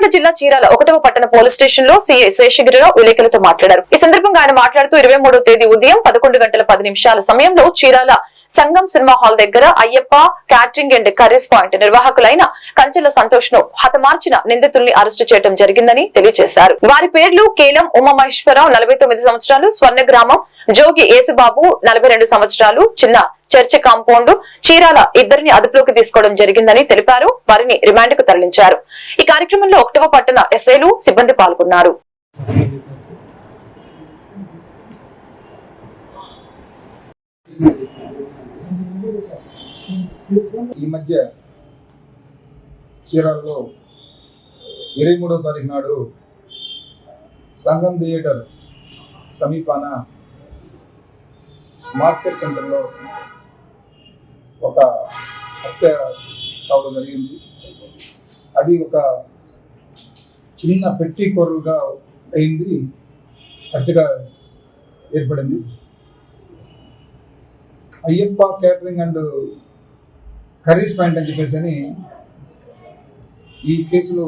బాపట్ల జిల్లా చీరాల ఒకటవ పట్టణ పోలీస్ స్టేషన్లో సీఐ శేషగిరిరావు విలేకరులతో మాట్లాడారు. ఈ సందర్భంగా ఆయన మాట్లాడుతూ ఇరవై తేదీ ఉదయం పదకొండు గంటల పది నిమిషాల సమయంలో చీరాల సంగం సినిమా హాల్ దగ్గర Ayyappa catering and curries point నిర్వాహకులైన Kanchela సంతోష్ను హతమార్చిన నిందితుల్ని అరెస్టు చేయడం జరిగిందని తెలియజేశారు. వారి పేర్లు కేలం ఉమామహేశ్వరరావు నలభై తొమ్మిది సంవత్సరాలు స్వర్ణ గ్రామం జోగి యేసుబాబు నలభై రెండు సంవత్సరాలు చిన్న చర్చి కాంపౌండ్ చీరాల ఇద్దరిని అదుపులోకి తీసుకోవడం జరిగిందని తెలిపారు. వారిని రిమాండ్కు తరలించారు. ఈ కార్యక్రమంలో ఒకటవ పట్టణ ఎస్ఐలు సిబ్బంది పాల్గొన్నారు. ఈ మధ్య చీరాల్లో ఇరవై మూడో తారీఖు నాడు సంగం థియేటర్ సమీపాన మార్కెట్ సెంటర్లో ఒక హత్య కావడం జరిగింది. అది ఒక చిన్న పెట్టి కొరలుగా అయింది. హత్యగా ఏర్పడింది. Ayyappa catering and curries point అని చెప్పేసి అని ఈ కేసులో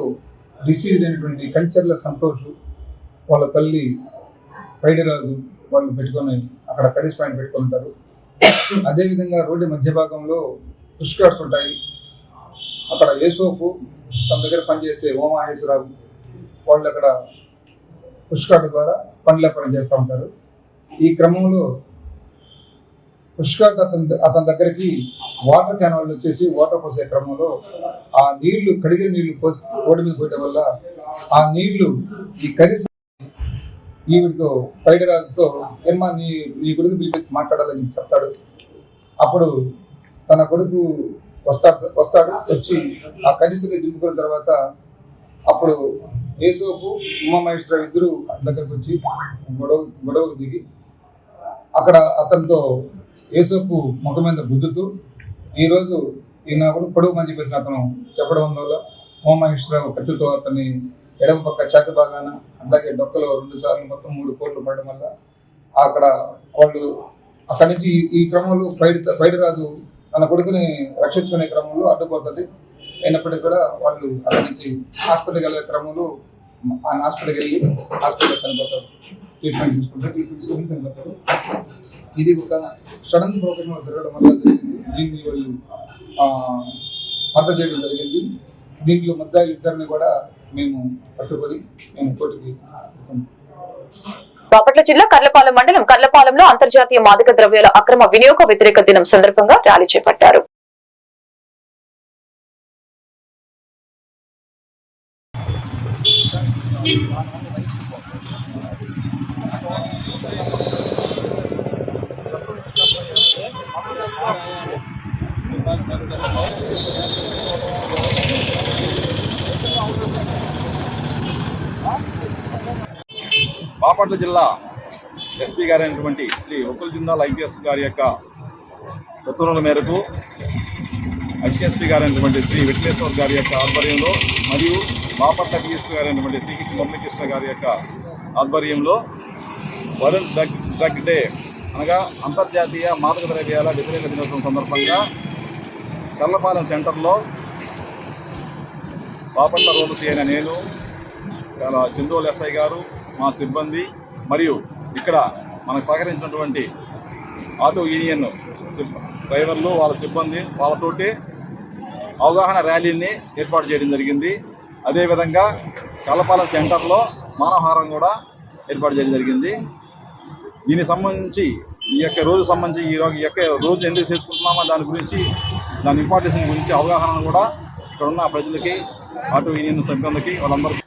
రిసీవ్ అయినటువంటి కంచర్ల సంతోష్ వాళ్ళ తల్లి పైడిరాజు వాళ్ళు పెట్టుకొని అక్కడ కర్రీస్ పాయింట్ పెట్టుకొని ఉంటారు. అదేవిధంగా రోడ్డు మధ్య భాగంలో పుష్కర్స్ ఉంటాయి. అక్కడ యేసోపు తన దగ్గర పనిచేసే ఓమాహేశ్వరరావు వాళ్ళు అక్కడ పుష్కర్ ద్వారా పనులు వ్యాపారం చేస్తూ ఉంటారు. ఈ క్రమంలో పుష్కర్ అతని అతని దగ్గరికి వాటర్ క్యానల్ వచ్చేసి వాటర్ పోసే క్రమంలో ఆ నీళ్ళు కడిగే నీళ్ళు పోసి ఓడి మీద పోయడం వల్ల ఆ నీళ్ళు ఈ కరిసి ఈవిడితో పైడరాజుతో ఏమ్మా నీ నీ కొడుకు పిలిపించి మాట్లాడాలని చెప్తాడు. అప్పుడు తన కొడుకు వస్తాడు వస్తాడు వచ్చి ఆ కరిసిని దింపుకున్న తర్వాత అప్పుడు యేసోపు ఉమామహేశ్వర ఇద్దరు దగ్గరకు వచ్చి గొడవ గొడవకు దిగి అక్కడ అతనితో యేసోపు ముఖం మీద గుద్దుతూ ఈరోజు ఈయన కూడా పొడవు మంచి పెట్టిన అతను చెప్పడం వల్ల ఉమామహేశ్వరరావు కత్తితో అతని ఎడమ పక్క చేతి భాగాన అలాగే డొక్కలో రెండు సార్లు మొత్తం మూడు కోట్లు పడడం వల్ల అక్కడ వాళ్ళు అక్కడి నుంచి ఈ- క్రమంలో బయట బయటరాజు తన కొడుకుని రక్షించుకునే క్రమంలో అడ్డుపడుతుంది. అయినప్పటికీ కూడా వాళ్ళు అక్కడి నుంచి హాస్పిటల్కి వెళ్ళే క్రమంలో ఆయన హాస్పిటల్కి వెళ్ళి హాస్పిటల్ చనిపోతారు ట్రీట్మెంట్ తీసుకుంటారు ట్రీట్మెంట్ తీసుకుని చనిపోతారు ఇది ఒక సడన్ ప్రోగ్రామ్ జరగడం వల్ల జరిగింది దీన్ని వాళ్ళు ఆ, మద్దతు చేయడం జరిగింది దీంట్లో ముద్దాయిలు ఇద్దరిని కూడా మేము పట్టుకొని మేము కోర్టుకి బాపట్ల జిల్లా కర్లపాలెం మండలం కర్లపాలెంలో అంతర్జాతీయ మాదక ద్రవ్యాల అక్రమ వినియోగ వ్యతిరేక దినం సందర్భంగా ర్యాలీ చేపట్టారు. బాపట్ల జిల్లా ఎస్పీ గారైనటువంటి శ్రీ ఒకుల్ జిందాల్ ఐపీఎస్ గారి యొక్క ఉత్తర్వుల మేరకు ఎస్పీ గారైనటువంటి శ్రీ వెంకటేశ్వర్ గారి యొక్క ఆధ్వర్యంలో మరియు బాపట్ల డిఎస్పీ గారైనటువంటి శ్రీకిచ్చి మురళీకృష్ణ గారి యొక్క ఆధ్వర్యంలో వరల్డ్ డ్రగ్ డ్రగ్ డే అనగా అంతర్జాతీయ మాదక ద్రవ్యాల వ్యతిరేక దినోత్సవం సందర్భంగా కర్లపాలెం సెంటర్లో బాపట్ల రోడ్డు సీఎన నేను చాలా చందోల్ ఎస్ఐ గారు మా సిబ్బంది మరియు ఇక్కడ మనకు సహకరించినటువంటి ఆటో యూనియన్ డ్రైవర్లు వాళ్ళ సిబ్బంది వాళ్ళతోటి అవగాహన ర్యాలీని ఏర్పాటు చేయడం జరిగింది. అదేవిధంగా కలపాలెం సెంటర్లో మానవహారం కూడా ఏర్పాటు చేయడం జరిగింది. దీనికి సంబంధించి ఈ యొక్క రోజు సంబంధించి ఈ రోజు ఈ యొక్క రోజు ఎందుకు చేసుకుంటున్నామో దాని గురించి దాని ఇంపార్టెన్స్ గురించి అవగాహన కూడా ఇక్కడ ఉన్న ప్రజలకి యూనియన్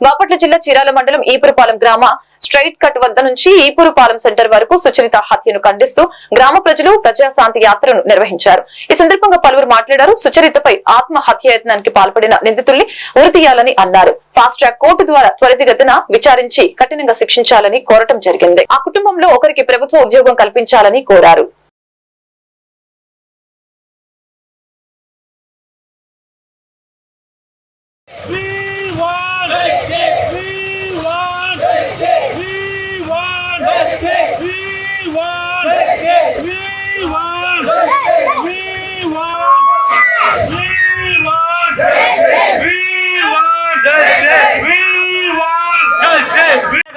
బాపట్ల జిల్లా చీరాల మండలం ఈపురపాలెం గ్రామ స్ట్రైట్ కట్ వద్ద నుంచి ఈపురపాలెం సెంటర్ వరకు సుచరిత హత్యను ఖండిస్తూ గ్రామ ప్రజలు ప్రజాశాంతి యాత్రను నిర్వహించారు. ఈ సందర్భంగా పలువురు మాట్లాడారు. సుచరితపై ఆత్మహత్య యత్నానికి పాల్పడిన నిందితుల్ని ఉరితీయాలని అన్నారు. ఫాస్ట్ ట్రాక్ కోర్టు ద్వారా త్వరితగతిన విచారించి కఠినంగా శిక్షించాలని కోరటం జరిగింది. ఆ కుటుంబంలో ఒకరికి ప్రభుత్వ ఉద్యోగం కల్పించాలని కోరారు.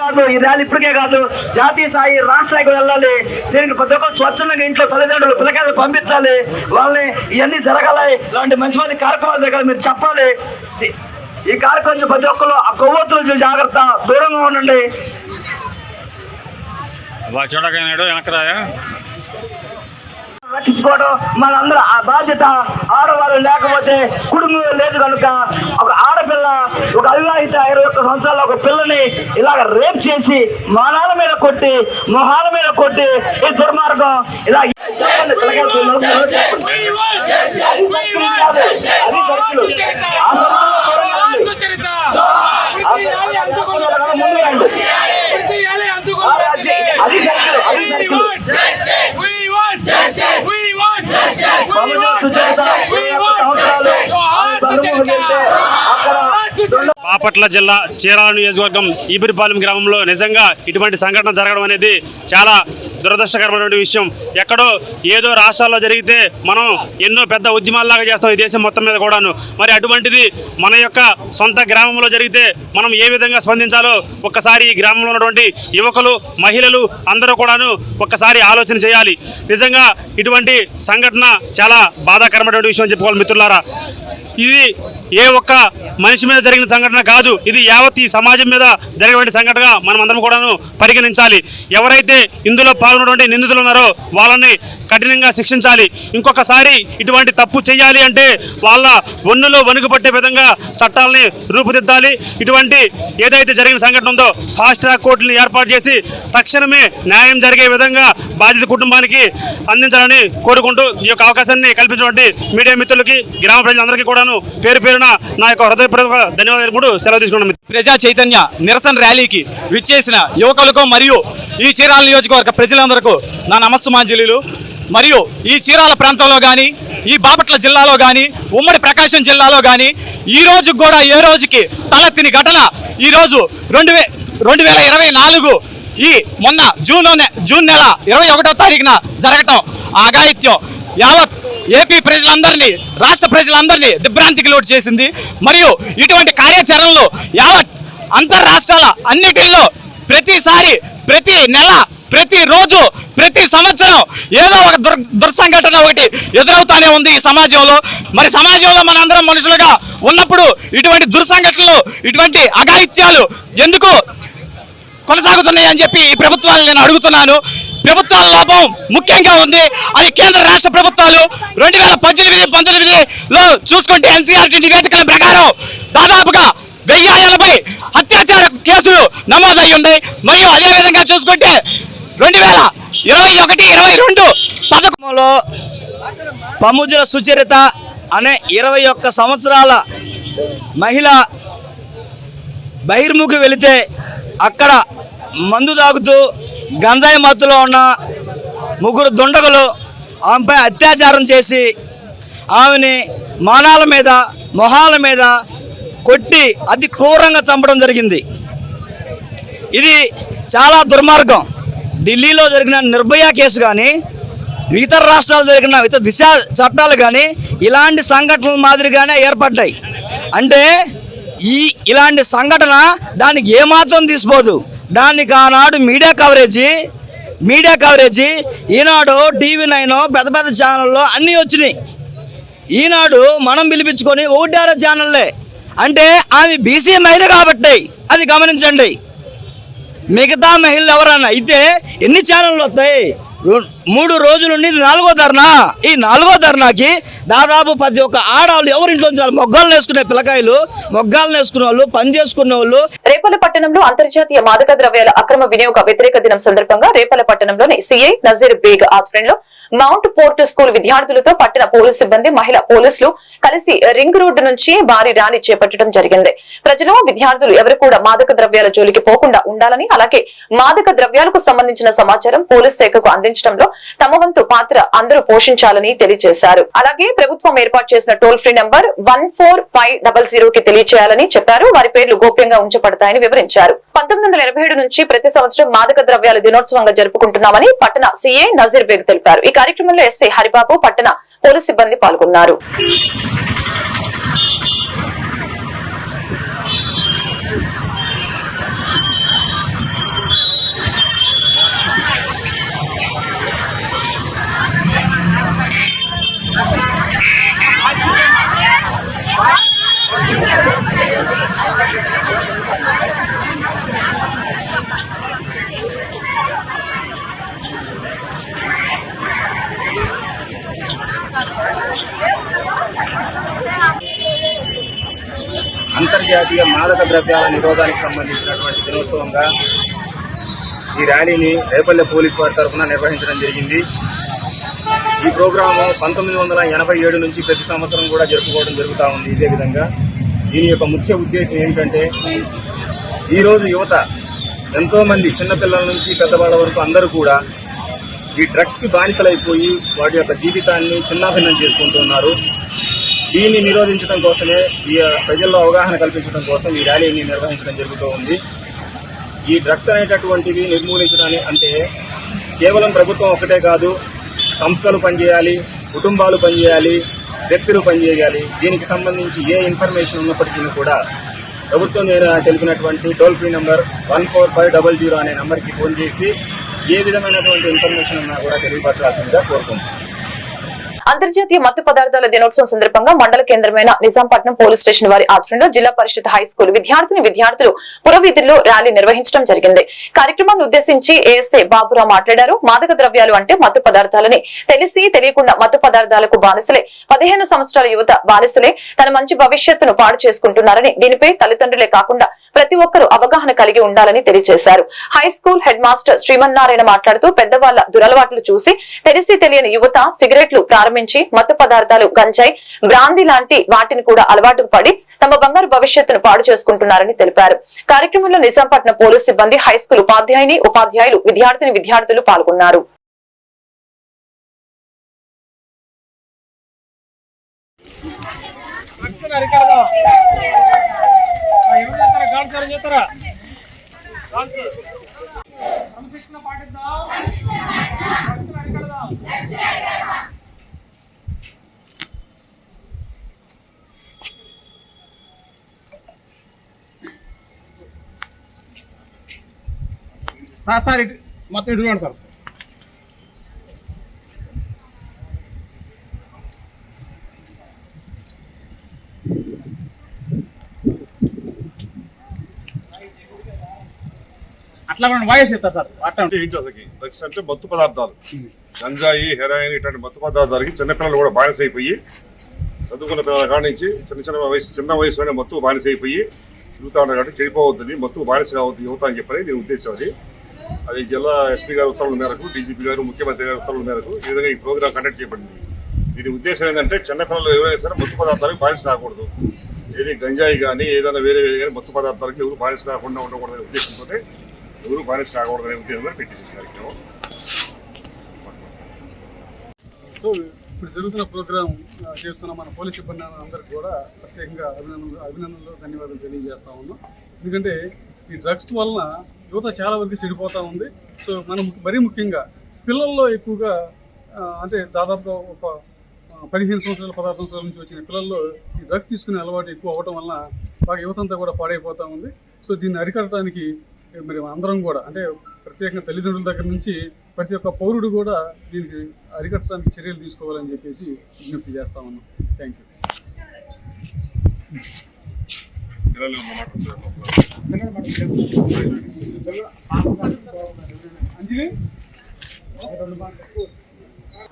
కాదు ఈ ర్యాలీ ఇప్పటికే కాదు. జాతీయ స్థాయి రాష్ట్ర స్థాయికి వెళ్ళాలి. దీనికి ప్రతి ఒక్కరు స్వచ్ఛంగా ఇంట్లో తల్లిదండ్రులు పిల్లకాయలు పంపించాలి. వాళ్ళని ఇవన్నీ జరగాలి. ఇలాంటి మంచి మంది కార్యక్రమాలు జరగాలి. మీరు చెప్పాలి. ఈ- కార్యక్రమం ప్రతి ఒక్కరు ఆ కొవ్వొత్తుల నుంచి జాగ్రత్త దూరంగా ఉండండి చూడకనాడు వెనకరాయా రక్షించుకోవడం మనందరూ ఆ బాధ్యత ఆడవాళ్ళు లేకపోతే కుటుంబం లేదు కనుక ఒక ఆడపిల్ల ఒక అవివాహిత ఇరవై ఒక్క సంవత్సరాల ఒక పిల్లని ఇలాగ రేప్ చేసి మానాల మీద కొట్టి మొహాల మీద కొట్టి ఈ దుర్మార్గం ఇలా. అది సర్కిల్ కాదు, అది సర్కిల్. ఆ సర్కిల్ దూరంగా ఉండండి. ఆ సర్కిల్ కాదు, ముందు రండి. ఆ, అది అది సర్కిల్ అది సర్కిల్ పవన్ సుచేత ఇరవై ఒక్క సంవత్సరాలు ఆమె తల్లిదండ్రులు వెళ్తే అక్కడ దొండ బాపట్ల జిల్లా చీరాల నియోజకవర్గం ఈబిరిపాలెం గ్రామంలో నిజంగా ఇటువంటి సంఘటన జరగడం అనేది చాలా దురదృష్టకరమైనటువంటి విషయం. ఎక్కడో ఏదో రాష్ట్రాల్లో జరిగితే మనం ఎన్నో పెద్ద ఉద్యమాల్లాగా చేస్తాం ఈ దేశం మొత్తం మీద కూడాను. మరి అటువంటిది మన యొక్క సొంత గ్రామంలో జరిగితే మనం ఏ విధంగా స్పందించాలో ఒక్కసారి ఈ గ్రామంలో ఉన్నటువంటి యువకులు మహిళలు అందరూ కూడాను ఒక్కసారి ఆలోచన చేయాలి. నిజంగా ఇటువంటి సంఘటన చాలా బాధాకరమైనటువంటి విషయం చెప్పుకోవాలి మిత్రులారా. ఇది ఏ ఒక్క మనిషి మీద జరిగిన సంఘటన కాదు. ఇది యావత్ ఈ సమాజం మీద జరిగినటువంటి సంఘటనగా మనం అందరం కూడాను పరిగణించాలి. ఎవరైతే ఇందులో పాల్గొన్నటువంటి నిందితులు ఉన్నారో వాళ్ళని కఠినంగా శిక్షించాలి. ఇంకొకసారి ఇటువంటి తప్పు చేయాలి అంటే వాళ్ళ ఒన్నులో వణుకు పట్టే విధంగా చట్టాలని రూపుదిద్దాలి. ఇటువంటి ఏదైతే జరిగిన సంఘటన ఉందో ఫాస్ట్ ట్రాక్ కోర్టులను ఏర్పాటు చేసి తక్షణమే న్యాయం జరిగే విధంగా బాధిత కుటుంబానికి అందించాలని కోరుకుంటూ ఈ యొక్క అవకాశాన్ని కల్పించినటువంటి మీడియా మిత్రులకి గ్రామ ప్రజలందరికీ కూడాను పేరు పేరు పేరున నా యొక్క హృదయపూర్వక ధన్యవాదాలు కూడా సెలవు తీసుకున్నాను. ప్రజా చైతన్య నిరసన ర్యాలీకి విచ్చేసిన యువకులకు మరియు ఈ చీరాల నియోజకవర్గ ప్రజలందరకు నా నమస్సుమాంజలీలు. మరియు ఈ చీరాల ప్రాంతంలో కానీ ఈ బాపట్ల జిల్లాలో కానీ ఉమ్మడి ప్రకాశం జిల్లాలో కానీ ఈ రోజు కూడా ఏ రోజుకి తలెత్తిన ఘటన? ఈ రోజు రెండు వే రెండు వేల ఇరవై నాలుగు ఈ మొన్న జూన్ జూన్ నెల ఇరవై ఒకటో తారీఖున జరగటం ఆగాయిత్యం. యావత్ ఏపీ ప్రజలందరినీ రాష్ట్ర ప్రజలందరినీ దిగ్భ్రాంతికి లోటు చేసింది. మరియు ఇటువంటి కార్యాచరణలు యావత్ అంతర్రాష్ట్రాల అన్నిటిల్లో ప్రతిసారి ప్రతి నెల ప్రతి రోజు ప్రతి సంవత్సరం ఏదో ఒక దుర్ దుర్సంఘటన ఒకటి ఎదురవుతానే ఉంది ఈ సమాజంలో. మరి సమాజంలో మనందరం మనుషులుగా ఉన్నప్పుడు ఇటువంటి దుర్సంఘటనలు ఇటువంటి అఘాయిత్యాలు ఎందుకు కొనసాగుతున్నాయి అని చెప్పి ఈ ప్రభుత్వాన్ని నేను అడుగుతున్నాను. ప్రభుత్వాల లోపం ముఖ్యంగా ఉంది. అది కేంద్ర రాష్ట్ర ప్రభుత్వాలు రెండు వేల పద్దెనిమిది పంతొమ్మిదిలో చూసుకుంటే ఎన్సీఆర్టీ నివేదికల ప్రకారం దాదాపుగా వెయ్యి ఎనభై అత్యాచార కేసులు నమోదై ఉన్నాయి మరియు అదేవిధంగా చూసుకుంటే రెండు వేల ఇరవై ఒకటి ఇరవై రెండు పథకంలో పముజుల సుచరిత అనే ఇరవై ఒక్క సంవత్సరాల మహిళ బహిర్ముఖి వెళితే అక్కడ మందు తాగుతూ గంజాయి మత్తులో ఉన్న ముగ్గురు దుండగులు ఆమెపై అత్యాచారం చేసి ఆమెని మానాల మీద మొహాల మీద కొట్టి అతి క్రూరంగా చంపడం జరిగింది. ఇది చాలా దుర్మార్గం. ఢిల్లీలో జరిగిన నిర్భయ కేసు కానీ ఇతర రాష్ట్రాలు జరిగిన ఇతర దిశ చట్టాలు కానీ ఇలాంటి సంఘటనల మాదిరిగానే ఏర్పడ్డాయి. అంటే ఈ ఇలాంటి సంఘటన దానికి ఏమాత్రం తీసిపోదు. దానికి ఆనాడు media coverage media coverage Eenadu TV nine పెద్ద పెద్ద ఛానల్లో అన్నీ వచ్చినాయి. ఈనాడు మనం పిలిపించుకొని ఒకటారో ఛానల్లే. అంటే ఆమె బీసీ మహిళ కాబట్టి అది గమనించండి. మిగతా మహిళలు ఎవరన్నా అయితే ఎన్ని ఛానళ్ళు వస్తాయి? మూడు రోజులు ఉండి నాలుగో ధర్నా. ఈ నాలుగో ధర్నాకి దాదాపు ప్రతి ఒక్క ఆడవాళ్ళు ఎవరింట్లో మొగ్గాలు వేసుకునే పిల్లకాయలు మొగ్గాలు వేసుకునే వాళ్ళు పని చేసుకునే వాళ్ళు. రేపల పట్టణంలో అంతర్జాతీయ మాదక ద్రవ్యాల అక్రమ వినియోగ వ్యతిరేక దినం సందర్భంగా రేపల పట్టణంలోని సిఐ నజీర్ బేగ్ ఆధ్వర్యంలో మౌంట్ పోర్ట్ స్కూల్ విద్యార్థులతో పట్టణ పోలీస్ సిబ్బంది మహిళా పోలీసులు కలిసి uh, రింగ్ రోడ్డు నుంచి భారీ ర్యాలీ చేపట్టడం జరిగింది. ప్రజలు విద్యార్థులు ఎవరు కూడా మాదక ద్రవ్యాల జోలికి పోకుండా ఉండాలని అలాగే మాదక ద్రవ్యాలకు సంబంధించిన సమాచారం పోలీస్ శాఖకు అందించడంలో తమ వంతు పాత్ర అందరూ పోషించాలని తెలియజేశారు. అలాగే ప్రభుత్వం ఏర్పాటు చేసిన toll free number one four five double zero కి తెలియజేయాలని చెప్పారు. వారి పేర్లు గోప్యంగా ఉంచబడతాయని వివరించారు. పంతొమ్మిది వందల ఎనభై ఏడు నుంచి ప్రతి సంవత్సరం మాదక ద్రవ్యాల దినోత్సవంగా జరుపుకుంటున్నామని పట్టణ సీఏ నజీర్ బేగ్ తెలిపారు. ఈ కార్యక్రమంలో ఎస్ఐ హరిబాబు పట్టణ పోలీస్ సిబ్బంది పాల్గొన్నారు. అంతర్జాతీయ మాదక ద్రవ్యాల నిరోధానికి సంబంధించినటువంటి దినోత్సవంగా ఈ ర్యాలీని రేపల్లె పోలీస్ వారి తరఫున నిర్వహించడం జరిగింది. ఈ ప్రోగ్రాము పంతొమ్మిది వందల ఎనభై ఏడు నుంచి ప్రతి సంవత్సరం కూడా జరుపుకోవడం జరుగుతూ ఉంది ఇదే విధంగా. దీని యొక్క ముఖ్య ఉద్దేశం ఏమిటంటే ఈరోజు యువత ఎంతోమంది చిన్నపిల్లల నుంచి పెద్దవాళ్ళ వరకు అందరూ కూడా ఈ డ్రగ్స్కి బానిసలైపోయి వాటి యొక్క జీవితాన్ని చిన్నాభిన్నం చేసుకుంటున్నారు దీన్ని నిరోధించడం కోసమే ఈ ప్రజల్లో అవగాహన కల్పించడం కోసం ఈ ర్యాలీని నిర్వహించడం జరుగుతూ ఉంది. ఈ డ్రగ్స్ అనేటటువంటివి నిర్మూలించడానికి అంటే కేవలం ప్రభుత్వం ఒకటే కాదు సంస్థలు పనిచేయాలి కుటుంబాలు పనిచేయాలి వ్యక్తులు పనిచేయాలి. దీనికి సంబంధించి ఏ ఇన్ఫర్మేషన్ ఉన్నప్పటికీ కూడా ప్రభుత్వం నేను తెలిపినటువంటి toll free number one four five double zero అనే నెంబర్కి ఫోన్ చేసి ఏ విధమైనటువంటి ఇన్ఫర్మేషన్ ఉన్నా కూడా తెలియపరచాల్సిందిగా కోరుకుంటున్నాను. అంతర్జాతీయ మత్తు పదార్థాల దినోత్సవం సందర్భంగా మండల కేంద్రమైన నిజాంపట్నం పోలీస్ స్టేషన్ వారి ఆధ్వర్యంలో జిల్లా పరిషత్ హై స్కూల్ విద్యార్థిని విద్యార్థులు పురవీధుల్లో ర్యాలీ నిర్వహించడం జరిగింది. కార్యక్రమాన్ని ఉద్దేశించి ఏఎస్ఏ బాబురావు మాట్లాడారు. మాదక ద్రవ్యాలు అంటే మత్తు పదార్థాలని తెలిసి తెలియకుండా మత్తు పదార్థాలకు బానిసలే. పదిహేను సంవత్సరాల యువత బానిసలే. తన మంచి భవిష్యత్తును పాడు చేసుకుంటున్నారని దీనిపై తల్లిదండ్రులే కాకుండా ప్రతి ఒక్కరూ అవగాహన కలిగి ఉండాలని తెలియజేశారు. High school head master Srimannarayana మాట్లాడుతూ పెద్దవాళ్ళ దురలవాట్లు చూసి తెలిసి తెలియని యువత సిగరెట్లు ప్రారంభించి మత్తు పదార్థాలు గంజాయి బ్రాంది లాంటి వాటిని కూడా అలవాటు పడి తమ బంగారు భవిష్యత్తును పాడు చేసుకుంటున్నారని తెలిపారు. కార్యక్రమంలో నిజాంపట్నం పోలీసు సిబ్బంది హై స్కూల్ ఉపాధ్యాయుని ఉపాధ్యాయులు విద్యార్థిని విద్యార్థులు పాల్గొన్నారు. సార్ సార్ ఇటు మొత్తం ఇటుకోండి సార్. అట్లా కూడా వాయిస్ ఇస్తా సార్ అట్లా అంటే డ్రగ్స్ అంటే మత్తు పదార్థాలు. గంజాయి హెరాయిన్ ఇట్లాంటి మత్తు పదార్థాలకి చిన్నపిల్లలు కూడా బానిస అయిపోయి చదువుకున్న పిల్లల కాడ చిన్న చిన్న వయసు చిన్న వయసులోనే మత్తు బానిస అయిపోయి తిరుగుతా ఉన్నారు కాబట్టి చెడిపోవద్దని మత్తు బానిస కావద్దు యువత అని చెప్పని నేను ఉద్దేశం అది అది జిల్లా ఎస్పీ గారి ఉత్తర్వుల మేరకు డీజీపీ గారు ముఖ్యమంత్రి గారి ఉత్తర్వుల మేరకు ఈ విధంగా ఈ ప్రోగ్రామ్ కండక్ట్ చేయబడింది. దీని ఉద్దేశం ఏంటంటే చిన్నపిల్లలు ఎవరైనా సరే మత్తు పదార్థాలకు బానిస కాకూడదు. ఏది గంజాయి కానీ ఏదైనా వేరే వేరే కానీ మత్తు పదార్థాలకు ఎవరు బానిస కాకుండా ఉండకూడదనే ఉద్దేశంతో ఎవరు బానిస కాకూడదనే ఉద్దేశంతో పెట్టింది కార్యక్రమం సో ఇప్పుడు జరుగుతున్న ప్రోగ్రాం చేస్తున్న మన పోలీస్ సిబ్బంది అందరికీ కూడా ప్రత్యేకంగా అభినందనలు అభినందనలు ధన్యవాదాలు తెలియజేస్తా ఉన్నాం. ఎందుకంటే ఈ డ్రగ్స్ వలన యువత చాలా వరకు చెడిపోతూ ఉంది. సో మనం మరీ ముఖ్యంగా పిల్లల్లో ఎక్కువగా అంటే దాదాపుగా ఒక పదిహేను సంవత్సరాలు పదహారు సంవత్సరాల నుంచి వచ్చిన పిల్లల్లో ఈ డ్రగ్స్ తీసుకునే అలవాటు ఎక్కువ అవటం వలన బాగా యువతంతా కూడా పాడైపోతూ ఉంది. సో దీన్ని అరికట్టడానికి మరి అందరం కూడా అంటే ప్రత్యేకంగా తల్లిదండ్రుల దగ్గర నుంచి ప్రతి ఒక్క పౌరుడు కూడా దీనికి అరికట్టడానికి చర్యలు తీసుకోవాలని చెప్పేసి విజ్ఞప్తి చేస్తా ఉన్నాం. థ్యాంక్ యూ పిల్లలు అంజలి?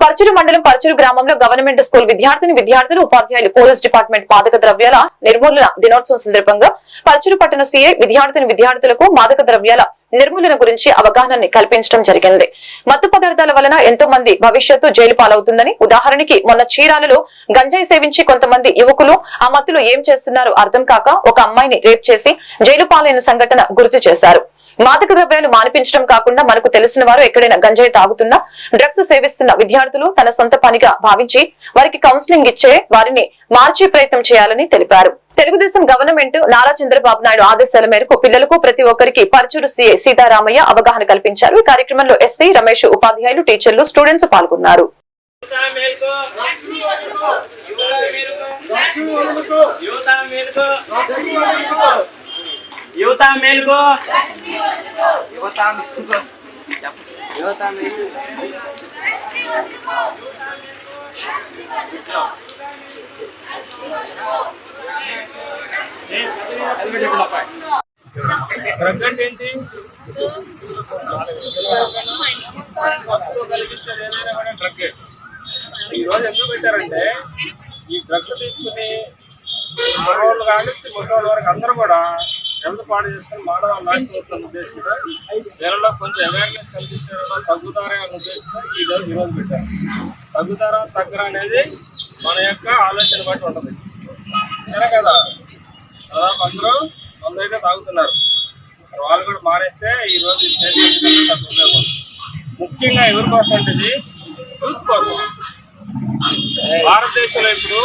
పరచురు మండలం పరచురు గ్రామంలో గవర్నమెంట్ స్కూల్ విద్యార్థిని విద్యార్థులు ఉపాధ్యాయులు పోలీస్ డిపార్ట్మెంట్ మాదక ద్రవ్యాల నిర్మూలన దినోత్సవం సందర్భంగా పరచురు పట్టణ సీఐ విద్యార్థిని విద్యార్థులకు మాదక ద్రవ్యాల నిర్మూలన గురించి అవగాహనని కల్పించడం జరిగింది. మత్తు పదార్థాల వలన ఎంతో మంది భవిష్యత్తు జైలు పాలవుతుందని ఉదాహరణకి మొన్న చీరాలలో గంజాయి సేవించి కొంతమంది యువకులు ఆ మత్తులో ఏం చేస్తున్నారో అర్థం కాక ఒక అమ్మాయిని రేప్ చేసి జైలు పాలైన సంఘటన గుర్తు చేశారు. మాదక ద్రవ్యాలు మానిపించడం కాకుండా మనకు తెలిసిన వారు ఎక్కడైనా గంజాయి తాగుతున్నా డ్రగ్స్ సేవిస్తున్న విద్యార్థులు తన సొంత పనిగా భావించి వారికి కౌన్సిలింగ్ ఇచ్చే వారిని మార్చే ప్రయత్నం చేయాలని తెలిపారు. తెలుగుదేశం గవర్నమెంట్ నారా చంద్రబాబు నాయుడు ఆదేశాల మేరకు పిల్లలకు ప్రతి ఒక్కరికి పరచూరు సీఐ సీతారామయ్య అవగాహన కల్పించారు. ఈ కార్యక్రమంలో ఎస్సీ రమేష్ ఉపాధ్యాయులు టీచర్లు స్టూడెంట్స్ పాల్గొన్నారు. యువత మేలుకో. డ్రగ్ అంటే ఏంటి మత్తు కలిగించేది ఏదైనా కూడా డ్రగ్ ఈ రోజు ఎందుకు పెట్టారంటే ఈ డ్రగ్స్ తీసుకుని కుర్రోళ్ళు కానీ ముసలి వరకు అందరూ కూడా హెల్త్ పాడు చేసుకుని మానవాళ్ళు నాశనం ఉద్దేశంతో వీళ్ళలో కొంచెం అవేర్నెస్ కల్పించడంలో తగ్గుతారే అనే ఉద్దేశంతో ఈ రోజు ఈరోజు పెట్టారు. తగ్గుతారా తగ్గరా అనేది మన యొక్క ఆలోచన బట్టి ఉంటుంది. సరే కదా? దాదాపు అందరూ అయితే తాగుతున్నారు. వాళ్ళు కూడా మానేస్తే ఈ రోజు ఈ స్టేజ్ ఎన్నికల్లో తక్కువ ఉపయోగం. ముఖ్యంగా ఎవరి కోసం అంటే యూత్ కోసం. భారతదేశంలో ఇప్పుడు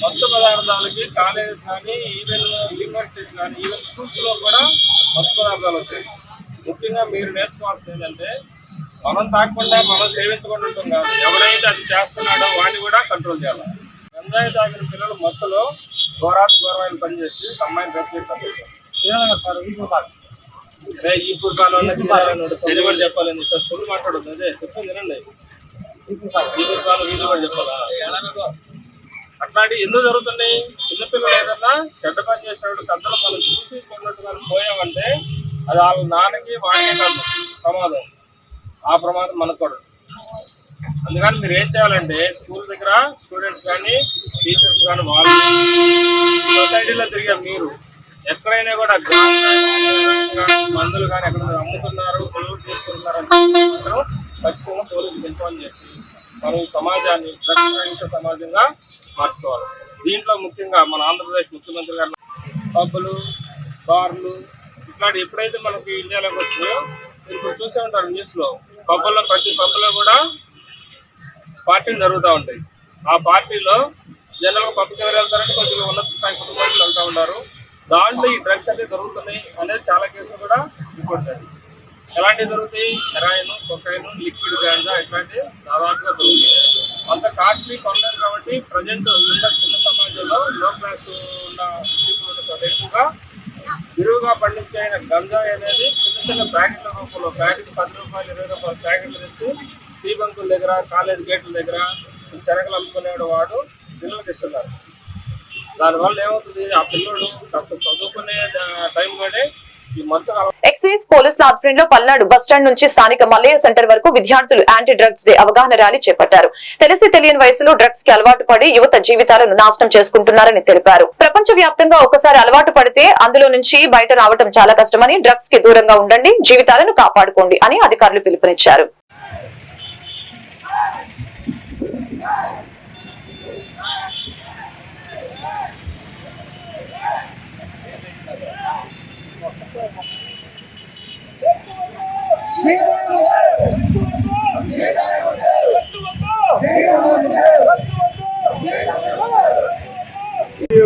మత్తు పదార్థాలకి కాలేజెస్ కానీ ఈవెన్ యూనివర్సిటీస్ కానీ ఈవెన్ స్కూల్స్లో కూడా మత్తు పదార్థాలు వచ్చాయి ముఖ్యంగా మీరు నేర్చుకోవాల్సింది ఏంటంటే మనం తాకుండా మనం సేవించకుండా ఉంటాం కాదు ఎవరైతే అది చేస్తున్నాడో వాడిని కూడా కంట్రోల్ చేయాలి గంజాయి తాగిన పిల్లలు మత్తులో ఘోరాతి ఘోరమైన పనిచేసి అమ్మాయిని రెస్పెక్ట్ ఇప్పుడు పూర్వాలు చెడు చెప్పాలని చెప్పి ఫుల్ మాట్లాడుతుంది అదే చెప్పింది వినండి ఈ పూర్వాలు వీళ్ళు కూడా చెప్పాలా అట్లాంటి ఎందుకు జరుగుతున్నాయి. చిన్నపిల్లలు ఏదన్నా చెడ్డ పని చేసినప్పుడు పెద్దలు మనం చూసి కొన్నట్టుగా పోయామంటే అది వాళ్ళ నాన్నకి వాడికే కాదు ప్రమాదం. ఆ ప్రమాదం మనకు కూడా. అందుకని మీరు ఏం చేయాలంటే స్కూల్ దగ్గర స్టూడెంట్స్ కానీ టీచర్స్ కానీ వాళ్ళు సొసైటీలో తిరిగే మీరు ఎక్కడైనా కూడా మందులు కానీ ఎక్కడ అమ్ముతున్నారు కొనుగోలు తీసుకుంటున్నారు మాత్రం ఖచ్చితంగా పోలీసులు ఇన్ఫార్మ్ చేసి మనం సమాజాన్ని రక్షణ సమాజంగా మార్చుకోవాలి. దీంట్లో ముఖ్యంగా మన ఆంధ్రప్రదేశ్ ముఖ్యమంత్రి గారు పబ్బులు బార్లు ఇట్లాంటి ఎప్పుడైతే మనకి ఇండియాలోకి వచ్చినాయో మీరు ఇప్పుడు చూసే ఉంటారు న్యూస్లో పబ్బుల్లో ప్రతి పబ్బులో కూడా పార్టీలు జరుగుతూ ఉంటాయి. ఆ పార్టీలో జనరల్గా పక్కకి ఎవరు వెళ్తారంటే కొద్దిగా ఉన్నత స్థాయి కుటుంబాలు వెళ్తూ ఉంటారు. దాంట్లో ఈ డ్రగ్స్ అనేది దొరుకుతున్నాయి అనేది చాలా కేసులు కూడా రిపోర్ట్ ఎలాంటివి దొరుకుతాయి? హెరాయిన్ కొకైన్ లిక్విడ్ గాంజా ఇట్లాంటివి దాదాపుగా దొరుకుతాయి. అంత కాస్ట్లీ కొన్నారు కాబట్టి ప్రజెంట్ ఉన్న చిన్న సమాజంలో లో క్లాస్ ఉన్న పీపుల్ ఎక్కువగా విరువుగా పండించే గంజా అనేది చిన్న చిన్న ప్యాకెట్ల రూపంలో ప్యాకెట్ పది రూపాయలు ఇరవై రూపాయల ప్యాకెట్లు తెచ్చి టీ బంకుల దగ్గర కాలేజ్ గేట్ల దగ్గర చెరకలు అమ్ముకునేవాడు వాడు పిల్లలకి ఇస్తున్నారు. దానివల్ల ఏమవుతుంది? ఆ పిల్లడు కాస్త చదువుకునే టైంలోనే ఎక్సైజ్ పోలీసుల ఆధ్వర్యంలో పల్నాడు బస్టాండ్ నుంచి స్థానిక మల్లయ్య సెంటర్ వరకు విద్యార్థులు యాంటీ డ్రగ్స్ డే అవగాహన ర్యాలీ చేపట్టారు. తెలిసి తెలియని వయసులో డ్రగ్స్కి అలవాటు పడి యువత జీవితాలను నాశనం చేసుకుంటున్నారని తెలిపారు. ప్రపంచ వ్యాప్తంగా ఒకసారి అలవాటు పడితే అందులో నుంచి బయట రావడం చాలా కష్టమని డ్రగ్స్కి దూరంగా ఉండండి జీవితాలను కాపాడుకోండి అని అధికారులు పిలుపునిచ్చారు.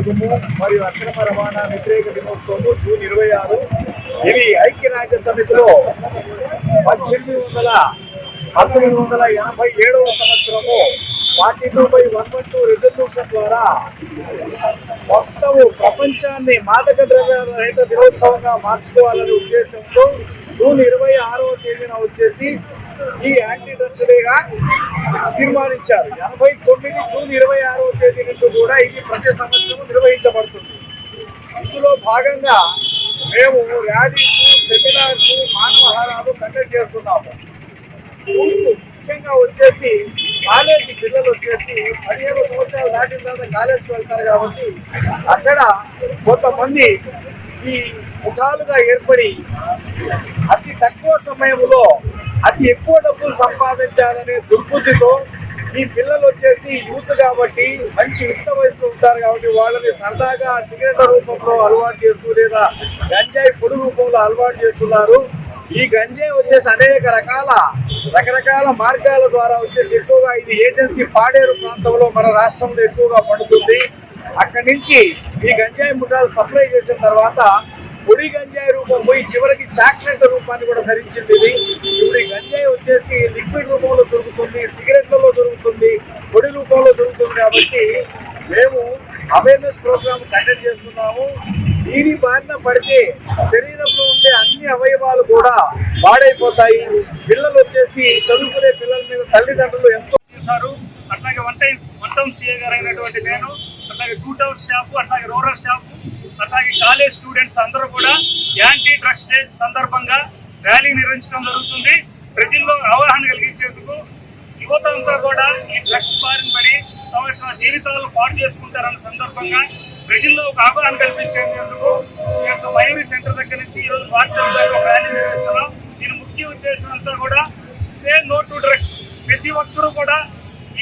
వినియోగము మరియు అక్రమ రవాణా వ్యతిరేక దినోత్సవము జూన్ ఇరవై ఆరు. ఇవి ఐక్యరాజ్య సమితిలో పద్దెనిమిది వందల పంతొమ్మిది వందల ఎనభై ఏడవ సంవత్సరము forty two by one one two resolution ద్వారా మొత్తం ప్రపంచాన్ని మాదక ద్రవ్యాల రహిత దినోత్సవంగా మార్చుకోవాలనే ఉద్దేశంతో జూన్ ఇరవై ఆరవ తేదీన వచ్చేసి ఈ యాంటీ డ్రగ్స్ తీర్మానించారు. ఎనభై తొమ్మిది జూన్ ఇరవై ఆరవ తేదీ నుండి కూడా ఇది ప్రతి సంవత్సరం నిర్వహించబడుతుంది. ఇందులో భాగంగా మేము ర్యాలీస్ సెమినార్స్ మానవహారాలు కండక్ట్ చేస్తున్నాము. ముఖ్యంగా వచ్చేసి కాలేజీ పిల్లలు వచ్చేసి పదిహేను సంవత్సరాలు దాటిన తర్వాత కాలేజీకి వెళ్తారు కాబట్టి అక్కడ కొంతమంది ఈ ముఖాలుగా ఏర్పడి అతి తక్కువ సమయంలో అతి ఎక్కువ డబ్బులు సంపాదించాలనే దుర్బుద్ధితో ఈ పిల్లలు వచ్చేసి యూత్ కాబట్టి మంచి యుక్త వయసులో ఉంటారు కాబట్టి వాళ్ళని సరదాగా సిగరెట్ల రూపంలో అలవాటు చేస్తూ లేదా గంజాయి పొడి రూపంలో అలవాటు చేస్తున్నారు. ఈ గంజాయి వచ్చేసి అనేక రకాల రకరకాల మార్గాల ద్వారా వచ్చేసి ఎక్కువగా ఇది ఏజెన్సీ పాడేరు ప్రాంతంలో మన రాష్ట్రంలో ఎక్కువగా పండుతుంది. అక్కడి నుంచి ఈ గంజాయి ముఠాలు సప్లై చేసిన తర్వాత పొడి గంజాయి రూపం పోయి చివరికి చాక్లెట్ రూపాన్ని కూడా ధరించింది ఇది. ఇప్పుడు ఈ గంజాయి వచ్చేసి లిక్విడ్ రూపంలో దొరుకుతుంది సిగరెట్లలో దొరుకుతుంది పొడి రూపంలో దొరుకుతుంది కాబట్టి మేము అవేర్నెస్ ప్రోగ్రామ్ కండక్ట్ చేస్తున్నాము. దీని బారిన పడితే శరీరంలో ఉండే అన్ని అవయవాలు కూడా పాడైపోతాయి. పిల్లలు వచ్చేసి చదువుకునే పిల్లల మీద తల్లిదండ్రులు ఎంతో చేశారు. అట్లాగే one time one town CA గారు అయినటువంటి నేను అట్లాగే టూ టౌన్ స్టాఫ్ అట్లాగే రూరల్ స్టాఫ్ అట్లాగే కాలేజ్ స్టూడెంట్స్ అందరూ కూడా యాంటీ డ్రగ్స్ డే సందర్భంగా ర్యాలీ నిర్వహించడం జరుగుతుంది. ప్రజల్లో అవగాహన కలిగించేందుకు యువత అంతా కూడా ఈ డ్రగ్స్ బారిన పడి తమ యొక్క జీవితాలు పాటు చేసుకుంటారన్న సందర్భంగా ప్రజల్లో ఒక అవగాహన కల్పించేందుకు ఈ యొక్క మయూరి సెంటర్ దగ్గర నుంచి ఈ రోజు భారత ఒక ర్యాలీ నిర్వహిస్తున్నాం. దీని ముఖ్య ఉద్దేశం అంతా కూడా సే నో టు డ్రగ్స్. ప్రతి ఒక్కరూ కూడా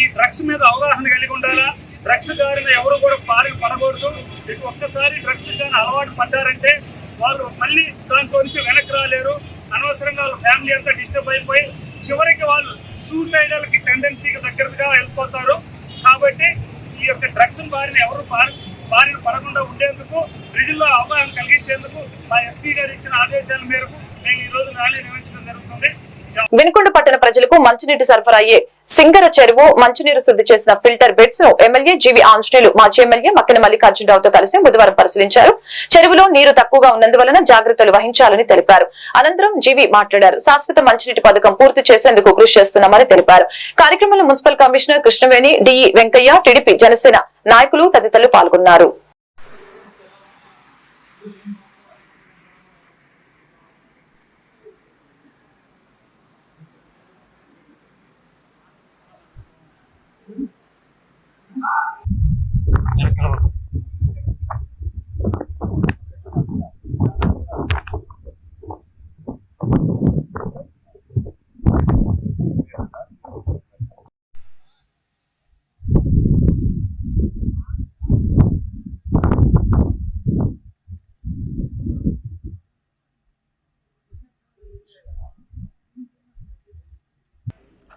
ఈ డ్రగ్స్ మీద అవగాహన కలిగి ఉండాలా? డ్రగ్స్ గారిన ఎవరు కూడా పారి పడకూడదు. మీకు ఒక్కసారి డ్రగ్స్ కానీ అలవాటు పడ్డారంటే వాళ్ళు మళ్ళీ దాంట్లో నుంచి వెనక్కి రాలేరు. అనవసరంగా వాళ్ళ ఫ్యామిలీ అంతా డిస్టర్బ్ అయిపోయి చివరికి వాళ్ళు సూసైడల్కి టెండెన్సీకి దగ్గరగా వెళ్ళిపోతారు. కాబట్టి ఈ యొక్క డ్రగ్స్ బారిన ఎవరు బారిన పడకుండా ఉండేందుకు ప్రజల్లో అవగాహన కలిగించేందుకు మా ఎస్పీ గారు ఇచ్చిన ఆదేశాల మేరకు మేము ఈ రోజు ర్యాలీ నిర్వహించడం జరుగుతుంది. వెనుకొండ పట్టణ ప్రజలకు మంచినీటి సరఫరా అయ్యే సింగర చెరువు మంచినీరు శుద్ధి చేసిన ఫిల్టర్ బెడ్స్ను ఎమ్మెల్యే జీవి ఆంజనేయులు మాజీ ఎమ్మెల్యే మక్కిన మల్లికార్జునరావుతో కలిసి బుధవారం పరిశీలించారు. చెరువులో నీరు తక్కువగా ఉన్నందువలన జాగ్రత్తలు వహించాలని తెలిపారు. అనంతరం జీవి మాట్లాడారు. శాశ్వత మంచినీటి పథకం పూర్తి చేసేందుకు కృషి చేస్తున్నామని తెలిపారు. కార్యక్రమంలో municipal commissioner Krishnaveni D E Venkaiah TDP Janasena నాయకులు తదితరులు పాల్గొన్నారు.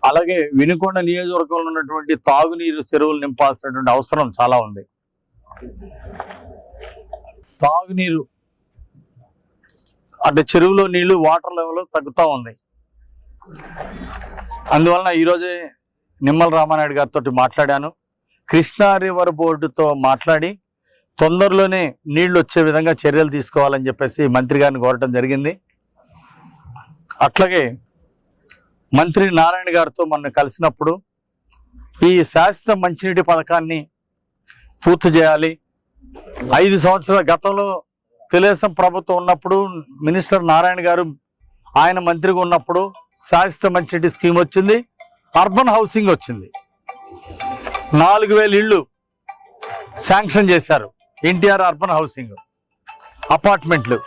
అలాగే వినుకొండ నియోజకవర్గంలో ఉన్నటువంటి తాగునీరు చెరువులు నింపాల్సినటువంటి అవసరం చాలా ఉంది. తాగునీరు అంటే చెరువులో నీళ్ళు వాటర్ లెవెల్ తగ్గుతూ ఉంది. అందువలన ఈరోజే నిమ్మల రామానాయుడు గారితో మాట్లాడాను. కృష్ణా రివర్ బోర్డుతో మాట్లాడి తొందరలోనే నీళ్ళు వచ్చే విధంగా చర్యలు తీసుకోవాలని చెప్పేసి మంత్రి గారిని కోరటం జరిగింది. అట్లాగే మంత్రి నారాయణ గారితో మొన్న కలిసినప్పుడు ఈ శాశ్వత మంచినీటి పథకాన్ని పూర్తి చేయాలి. ఐదు సంవత్సరాల గతంలో తెలుగుదేశం ప్రభుత్వం ఉన్నప్పుడు మినిస్టర్ నారాయణ గారు ఆయన మంత్రిగా ఉన్నప్పుడు శాశ్వత మంచిటి స్కీమ్ వచ్చింది. అర్బన్ హౌసింగ్ వచ్చింది. నాలుగు వేల ఇళ్ళు శాంక్షన్ చేశారు. ఎన్టీఆర్ అర్బన్ హౌసింగ్ అపార్ట్మెంట్లు.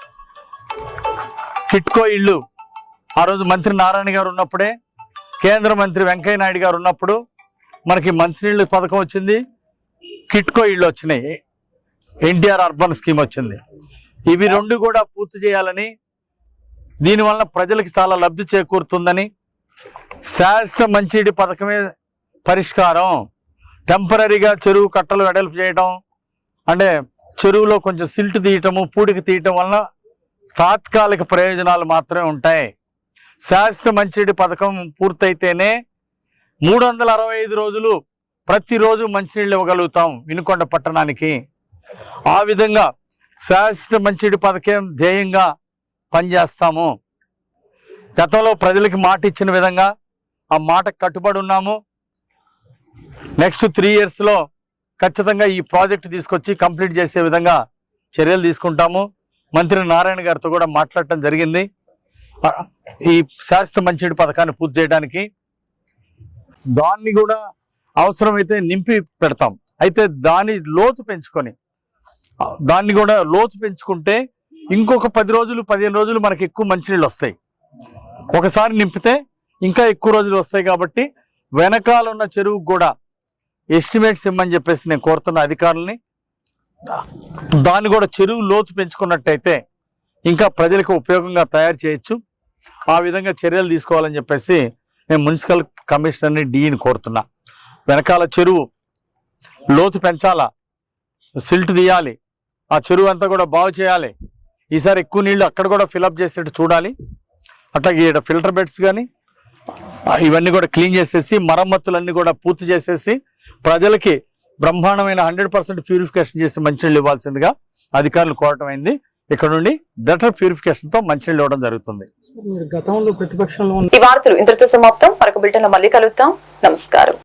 కిట్కో ఇళ్ళు. ఆ రోజు మంత్రి నారాయణ గారు ఉన్నప్పుడే కేంద్ర మంత్రి వెంకయ్య నాయుడు గారు ఉన్నప్పుడు మనకి మంచినీళ్ళు పథకం వచ్చింది. కిట్కో ఇళ్ళు వచ్చినాయి. ఎన్టీఆర్ అర్బన్ స్కీమ్ వచ్చింది. ఇవి రెండు కూడా పూర్తి చేయాలని దీనివల్ల ప్రజలకు చాలా లబ్ధి చేకూరుతుందని శాశ్వత మంచినీటి పథకమే పరిష్కారం. టెంపరీగా చెరువు కట్టలు వెడల్పు చేయడం అంటే చెరువులో కొంచెం సిల్ట్ తీయటము పూడికి తీయటం వలన తాత్కాలిక ప్రయోజనాలు మాత్రమే ఉంటాయి. శాశ్వత మంచిడి పథకం పూర్తయితేనే మూడు వందల అరవై ఐదు రోజులు ప్రతిరోజు మంచినీళ్ళు ఇవ్వగలుగుతాం వినుకొండ పట్టణానికి. ఆ విధంగా శాశ్వత మంచినీటి పథకం ధ్యేయంగా పనిచేస్తాము. గతంలో ప్రజలకి మాట ఇచ్చిన విధంగా ఆ మాటకు కట్టుబడి ఉన్నాము. నెక్స్ట్ త్రీ ఇయర్స్లో ఖచ్చితంగా ఈ ప్రాజెక్ట్ తీసుకొచ్చి కంప్లీట్ చేసే విధంగా చర్యలు తీసుకుంటాము. మంత్రి నారాయణ గారితో కూడా మాట్లాడటం జరిగింది. ఈ శాశ్వత మంచినీటి పథకాన్ని పూర్తి చేయడానికి దాన్ని కూడా అవసరమైతే నింపి పెడతాం. అయితే దాని లోతు పెంచుకొని దాన్ని కూడా లోతు పెంచుకుంటే ఇంకొక పది రోజులు పదిహేను రోజులు మనకి ఎక్కువ మంచినీళ్ళు వస్తాయి. ఒకసారి నింపితే ఇంకా ఎక్కువ రోజులు వస్తాయి కాబట్టి వెనకాల ఉన్న చెరువుకు కూడా ఎస్టిమేట్స్ ఇమ్మని చెప్పేసి నేను కోరుతున్న అధికారులని దాన్ని కూడా చెరువు లోతు పెంచుకున్నట్టయితే ఇంకా ప్రజలకు ఉపయోగంగా తయారు చేయొచ్చు. ఆ విధంగా చర్యలు తీసుకోవాలని చెప్పేసి నేను మున్సిపల్ కమిషనర్ని డీని కోరుతున్నా. వెనకాల చెరువు. లోతు పెంచాలా? సిల్ట్ తీయాలి. ఆ చెరువు అంతా కూడా బాగు చేయాలి. ఈసారి ఎక్కువ నీళ్ళు అక్కడ కూడా ఫిలప్ చేసేట్టు చూడాలి. అట్లాగే ఈడ ఫిల్టర్ బెడ్స్ కానీ ఇవన్నీ కూడా క్లీన్ చేసేసి మరమ్మతులన్నీ కూడా పూర్తి చేసేసి ప్రజలకి బ్రహ్మాండమైన హండ్రెడ్ పర్సెంట్ ప్యూరిఫికేషన్ చేసి మంచినీళ్ళు ఇవ్వాల్సిందిగా అధికారులు కోరటం అయింది. ఇక్కడ నుండి బెటర్ ప్యూరిఫికేషన్తో మంచినీళ్ళు ఇవ్వడం జరుగుతుంది. మీరు గతంలో ప్రతిపక్షంలో ఈ వార్తలు ఇంతటితో సమాప్తం. మరొక బిల్టన్ మళ్ళీ కలుద్దాం. నమస్కారం.